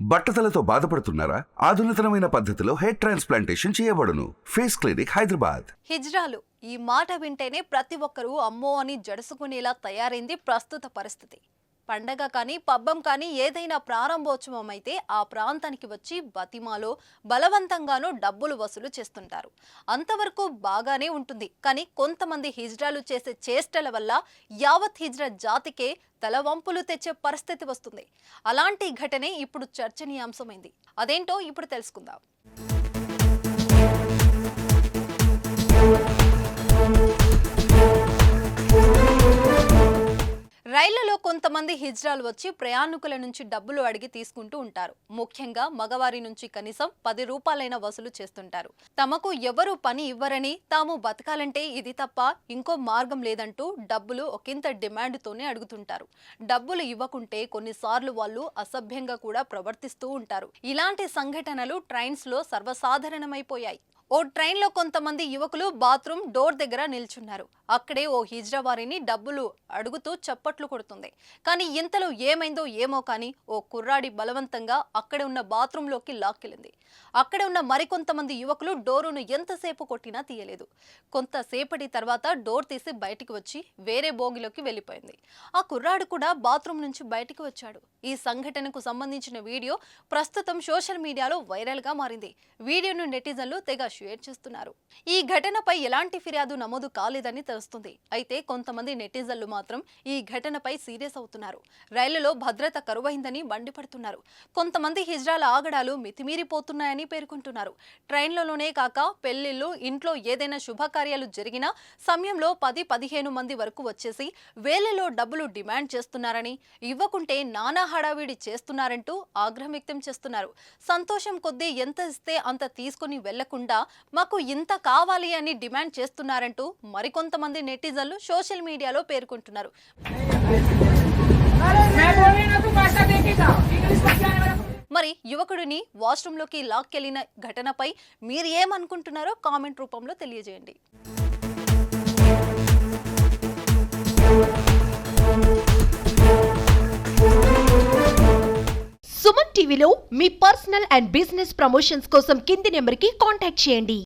బట్టతలతో బాధపడుతున్నారా? ఆధునితనమైన పద్ధతిలో హెయిర్ ట్రాన్స్ప్లాంటేషన్ చేయబడును. Face clinic Hyderabad. హిజ్రాలు ఈ మాట వింటేనే ప్రతి ఒక్కరూ అమ్మో అని జడుసుకునేలా తయారైంది ప్రస్తుత పరిస్థితి. పండగ కానీ పబ్బం కానీ ఏదైనా ప్రారంభోత్సవం అయితే ఆ ప్రాంతానికి వచ్చి బతిమాలో బలవంతంగానూ డబ్బులు వసూలు చేస్తుంటారు. అంతవరకు బాగానే ఉంటుంది. కానీ కొంతమంది హిజ్రాలు చేసే చేష్టల వల్ల యావత్ హిజ్రా జాతికే తలవంపులు తెచ్చే పరిస్థితి వస్తుంది. అలాంటి ఘటనే ఇప్పుడు చర్చనీయాంశమైంది. అదేంటో ఇప్పుడు తెలుసుకుందాం. రైళ్ళలో కొంతమంది హిజ్రాలు వచ్చి ప్రయాణికుల నుంచి డబ్బులు అడిగి తీసుకుంటూ ఉంటారు. ముఖ్యంగా మగవారి నుంచి కనీసం పది రూపాయలైన వసూలు చేస్తుంటారు. తమకు ఎవరు పని ఇవ్వరని తాము బతకాలంటే ఇది తప్ప ఇంకో మార్గం లేదంటూ డబ్బులు ఒకంత డిమాండ్తోనే అడుగుతుంటారు. డబ్బులు ఇవ్వకుంటే కొన్నిసార్లు వాళ్ళు అసభ్యంగా కూడా ప్రవర్తిస్తూ ఉంటారు. ఇలాంటి సంఘటనలు ట్రైన్స్లో సర్వసాధారణమైపోయాయి. ఓ ట్రైన్లో కొంతమంది యువకులు బాత్రూమ్ డోర్ దగ్గర నిల్చున్నారు. అక్కడే ఓ హిజ్రా వారిని డబ్బులు అడుగుతూ చప్పట్లు కొడుతుంది. కానీ ఇంతలో ఏమైందో ఏమో కానీ ఓ కుర్రాడి బలవంతంగా అక్కడే ఉన్న బాత్రూంలోకి లాక్కెళ్ళింది. అక్కడే ఉన్న మరికొంతమంది యువకులు డోరును ఎంతసేపు కొట్టినా తీయలేదు. కొంతసేపటి తర్వాత డోర్ తీసి బయటికి వచ్చి వేరే బోగిలోకి వెళ్ళిపోయింది. ఆ కుర్రాడు కూడా బాత్రూమ్ నుంచి బయటికి వచ్చాడు. ఈ సంఘటనకు సంబంధించిన వీడియో ప్రస్తుతం సోషల్ మీడియాలో వైరల్గా మారింది. వీడియోను నెటిజన్లు తెగ షేర్ చేస్తున్నారు. ఈ ఘటనపై ఎలాంటి ఫిర్యాదు నమోదు కాలేదని తెలుస్తుంది. అయితే కొంతమంది నెటిజన్లు మాత్రం ఈ ఘటనపై సీరియస్ అవుతున్నారు రైలులో భద్రత కరువైందని మండిపడుతున్నారు. కొంతమంది హిజ్రాల ఆగడాలు మితిమీరిపోతున్నాయని పేర్కొంటున్నారు. ట్రైన్లలోనే కాక పెళ్ళిళ్ళు ఇంట్లో ఏదైనా శుభకార్యాలు జరిగినా సమయంలో పది పదిహేను మంది వరకు వచ్చేసి వేలలో డబ్బులు డిమాండ్ చేస్తున్నారని ఇవ్వకుంటే నానా హడావిడి చేస్తున్నారంటూ ఆగ్రహం వ్యక్తం చేస్తున్నారు. సంతోషం కొద్దీ ఎంత ఇస్తే అంత తీసుకుని వెళ్ళకుండా మాకు ఇంత కావాలి అని డిమాండ్ చేస్తున్నారంటూ మరికొంతమంది నెటిజన్లు సోషల్ మీడియాలో పేర్కొంటున్నారు. మరి యువకుడిని వాష్రూమ్లోకి లాక్కెళ్ళిన ఘటనపై మీరు ఏమనుకుంటున్నారో కామెంట్ రూపంలో తెలియజేయండి. సుమన్ టీవీలో మీ పర్సనల్ అండ్ బిజినెస్ ప్రమోషన్స్ కోసం కింది నెంబర్కి కాంటాక్ట్ చేయండి.